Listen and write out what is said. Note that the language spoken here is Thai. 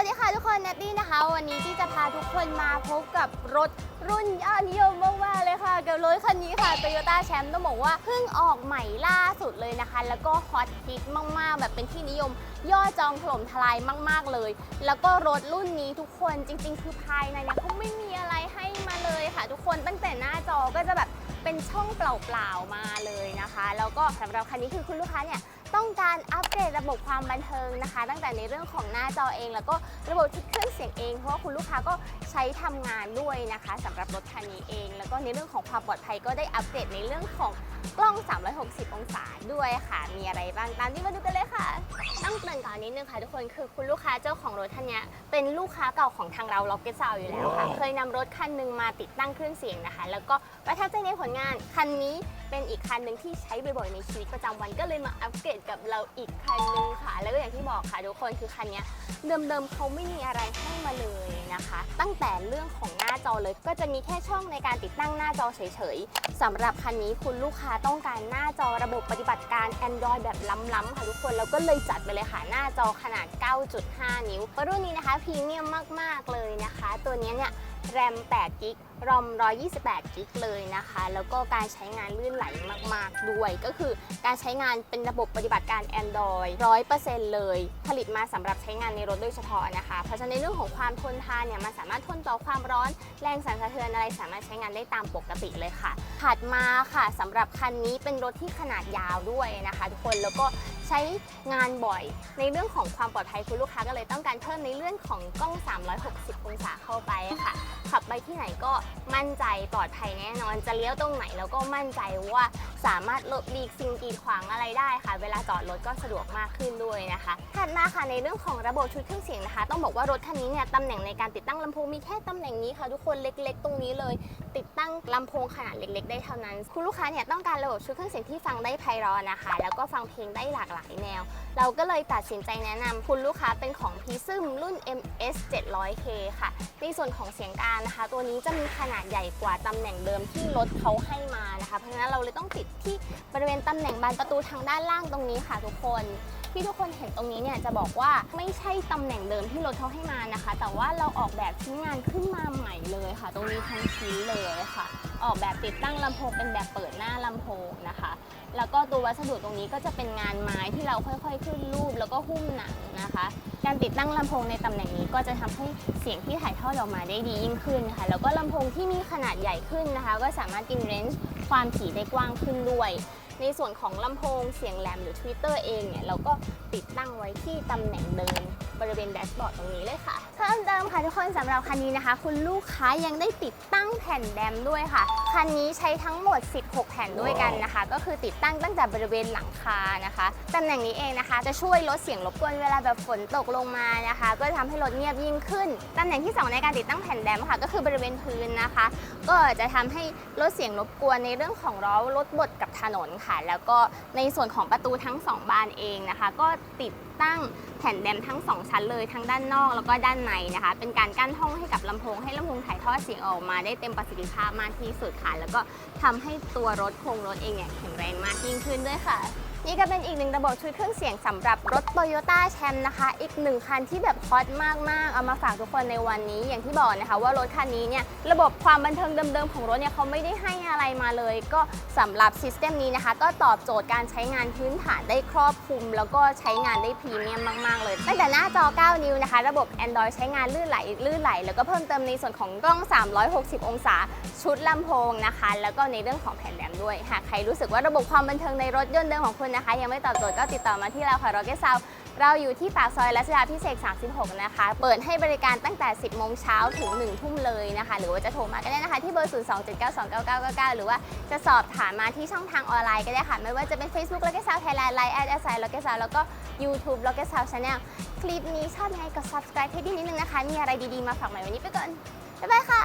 วัสดีค่ะทุกคนแนตตี้นะคะ วันนี้ที่จะพาทุกคนมาพบกับรถรุ่นยอดนิยมมากๆเลยค่ะ กับรถคันนี้ค่ะ Toyota Champ ต้องบอกว่าเพิ่งออกใหม่ล่าสุดเลยนะคะ แล้วก็ฮอตฮิตมากๆ แบบเป็นที่นิยมยอดจองถล่มทลายมาก ๆเลย แล้วก็รถรุ่นนี้ทุกคนจริง ๆ คือภายในเนี่ยเขาไม่มีอะไรให้มาเลยค่ะ ทุกคนตั้งแต่หน้าจอก็จะแบบเป็นช่องเปล่าๆมาเลยนะคะ แล้วก็สำหรับคันนี้คือคุณลูกค้าเนี่ย ต้องการอัปเดตระบบความบันเทิงนะคะ ตั้งแต่ในเรื่องของหน้าจอเอง แล้วก็ระบบชุดเครื่องเสียงเอง เพราะว่าคุณลูกค้าก็ใช้ทำงานด้วยนะคะสำหรับรถคันนี้เอง แล้วก็ในเรื่องของความปลอดภัยก็ได้อัปเดตในเรื่องของกล้อง 360 องศาด้วยค่ะ มีอะไรบ้างตามที่มาดูกันเลยค่ะ ต้องเกริ่นก่อนนิดนึงค่ะทุกคนคือคุณลูกค้าเจ้าของรถคันนี้เป็นลูกค้าเก่าของทางเราล็อกเก็ตซาวอยู่แล้วค่ะ เคยนำรถคันหนึ่งมาติดตั้งเครื่องเสียงนะคะ แล้วก็ประทับใจในผลงานคันนี้เป็นอีกคันหนึ่งที่ใช้บ่อยๆในชีวิตประจำวันก็เลยมาอัปเกรดกับเราอีกคันหนึงค่ะ แล้วก็อย่างที่บอกค่ะทุกคนคือคันเนี้ยเดิมๆเขาไม่มีอะไรให้มาเลย นะคะ ตั้งแต่เรื่องของหน้าจอเลยก็จะมีแค่ช่องในการติดตั้งหน้าจอเฉยๆสำหรับคันนี้คุณลูกค้าต้องการหน้าจอระบบปฏิบัติการ Android แบบล้ำๆค่ะทุกคนแล้วก็เลยจัดไปเลยค่ะหน้าจอขนาด 9.5 นิ้วรุ่นนี้นะคะพรีเมียมมากๆเลยนะคะ ตัวนี้เนี่ย แรม8กิกรอม 128กิกเลยนะคะ แล้วก็การใช้งานลื่นไหลมาก ๆ ด้วย ก็คือการใช้งานเป็นระบบปฏิบัติการ Android 100%เลย ผลิตมาสำหรับใช้งานในรถโดยเฉพาะนะคะ เพราะฉะนั้นในเรื่องของความทนทานเนี่ยมันสามารถทนต่อความร้อน แรงสั่นสะเทือนอะไรสามารถใช้งานได้ตามปกติเลยค่ะ ถัดมาค่ะสำหรับคันนี้เป็นรถที่ขนาดยาวด้วยนะคะ ทุกคนแล้วก็ ใช้งานบ่อย ในเรื่องของความปลอดภัยคุณลูกค้าก็เลยต้องการเพิ่มในเรื่องของกล้อง 360 องศาเข้าไปค่ะ ขับไปที่ไหนก็มั่นใจปลอดภัยแน่นอน จะเลี้ยวตรงไหนแล้วก็มั่นใจว่าสามารถหลบหลีกสิ่งกีดขวางอะไรได้ค่ะ เวลาจอดรถก็สะดวกมากขึ้นด้วยนะคะถัดมาค่ะในเรื่องของระบบชุดเครื่องเสียงนะคะ ต้องบอกว่ารถคันนี้เนี่ยตำแหน่งในการติดตั้งลำโพงมีแค่ตำแหน่งนี้ค่ะ ทุกคนเล็ก ๆ ตรงนี้เลย ติดตั้งลำโพงขนาดเล็ก ๆ ได้เท่านั้น คุณลูกค้าเนี่ยต้องการระบบชุดเครื่องเสียงที่ฟังได้ไพเราะนะคะ แล้วก็ฟังเพลงได้หลากหลายแนว เราก็เลยตัดสินใจแนะนำคุณลูกค้าเป็นของ p r i s m รุ่น MS 700K ค่ะ ในส่วนของเสียงกลารนะคะ ตัวนี้จะมีขนาดใหญ่กว่าตำแหน่งเดิมที่รถเขาให้มานะคะ เพราะฉะนั้นเราเลยต้องติดที่บริเวณตำแหน่งบานประตูทางด้านล่างตรงนี้ค่ะทุกคนที่ทุกคนเห็นตรงนี้เนี่ยจะบอกว่าไม่ใช่ตำแหน่งเดิมที่รถเขาให้มานะคะ แต่ว่าเราออกแบบชิ้นงานขึ้นมาใหม่เลยค่ะ ตรงนี้ทั้งชิ้นเลยค่ะ ออกแบบติดตั้งลำโพงเป็นแบบเปิดหน้าลำโพง แล้วก็ตัววัสดุตรงนี้ก็จะเป็นงานไม้ที่เราค่อยๆ ขึ้นรูปแล้วก็หุ้มหนังนะคะ การติดตั้งลำโพงในตำแหน่งนี้ก็จะทำให้เสียงที่ถ่ายทอดออกมาได้ดียิ่งขึ้นค่ะ แล้วก็ลำโพงที่มีขนาดใหญ่ขึ้นนะคะ ก็สามารถกินเรนจ์ความถี่ได้กว้างขึ้นด้วย ในส่วนของลำโพงเสียงแหลมหรือทวิตเตอร์เองเนี่ยเราก็ติดตั้งไว้ที่ตำแหน่งเดิมบริเวณแดชบอร์ดตรงนี้เลยค่ะ เพิ่มเติมค่ะทุกคนสำหรับคันนี้นะคะ คุณลูกค้ายังได้ติดตั้งแผ่นแดมด้วยค่ะ คันนี้ใช้ทั้งหมด 16 แผ่นด้วยกันนะคะ ก็คือติดตั้งตั้งแต่บริเวณหลังคานะคะตำแหน่งนี้เองนะคะ จะช่วยลดเสียงรบกวนเวลาแบบฝนตกลงมานะคะ ก็จะทำให้รถเงียบยิ่งขึ้นตำแหน่งที่สองในการติดตั้งแผ่นแดมค่ะ ก็คือบริเวณพื้นนะคะ ก็จะทำให้ลดเสียงรบกวนในเรื่องของล้อรถบดกับถนนค่ะแล้วก็ในส่วนของประตูทั้งสองบานเองนะคะ ก็ติดตั้งแผ่นแดมทั้งสองชั้นเลยทั้งด้านนอกแล้วก็ด้านในนะคะ เป็นการกั้นห้องให้กับลำโพงให้ลำโพงถ่ายทอดเสียงออกมาได้เต็มประสิทธิภาพมากที่สุดค่ะ แล้วก็ทำให้ตัวรถโครงรถเองเนี่ยแข็งแรงมากยิ่งขึ้นด้วยค่ะ นี่ก็เป็นอีกหนึ่งระบบชุดเครื่องเสียงสำหรับรถ Toyota Champ นะคะ อีกหนึ่งคันที่แบบฮอตมาก ๆ เอามาฝากทุกคนในวันนี้ อย่างที่บอกนะคะว่ารถคันนี้เนี่ยระบบความบันเทิงเดิม ๆ ของรถเนี่ยเขาไม่ได้ให้อะไรมาเลย ก็สำหรับซิสเต็มนี้นะคะ ก็ตอบโจทย์การใช้งานพื้นฐานได้ครอบคลุม แล้วก็ใช้งานได้พรีเมียมมาก ๆ เลยตั้งแต่หน้าจอ 9 นิ้วนะคะ ระบบ Android ใช้งานลื่นไหลลื่นไหล แล้วก็เพิ่มเติมในส่วนของกล้อง 360 องศา ชุดลำโพงนะคะ แล้วก็ในเรื่องของแผ่นแรมด้วยหากใครรู้สึกว่าระบบความบันเทิงในรถยนต์เดิมของคุณนะคะ ยังไม่ตอบโจทย์ก็ติดต่อมาที่เราค่ะ Rocket Sound เราอยู่ที่ปากซอยรัชดาพิเศษ36 นะคะ เปิดให้บริการตั้งแต่ 10 โมงเช้าถึง 1 ทุ่มเลยนะคะ หรือว่าจะโทรมาก็ได้นะคะ ที่เบอร์ 027929999 หรือว่าจะสอบถามมาที่ช่องทางออนไลน์ก็ได้ค่ะ ไม่ว่าจะเป็น Facebook Rocket Sound Thailand Line แอดแอสไซ Rocket Sound แล้วก็ YouTube Rocket Sound Channel คลิปนี้ชอบยังไงกด subscribe ให้ดีนิดนึงนะคะ มีอะไรดีๆ มาฝากใหม่วันนี้ไปก่อน บ๊ายบายค่ะ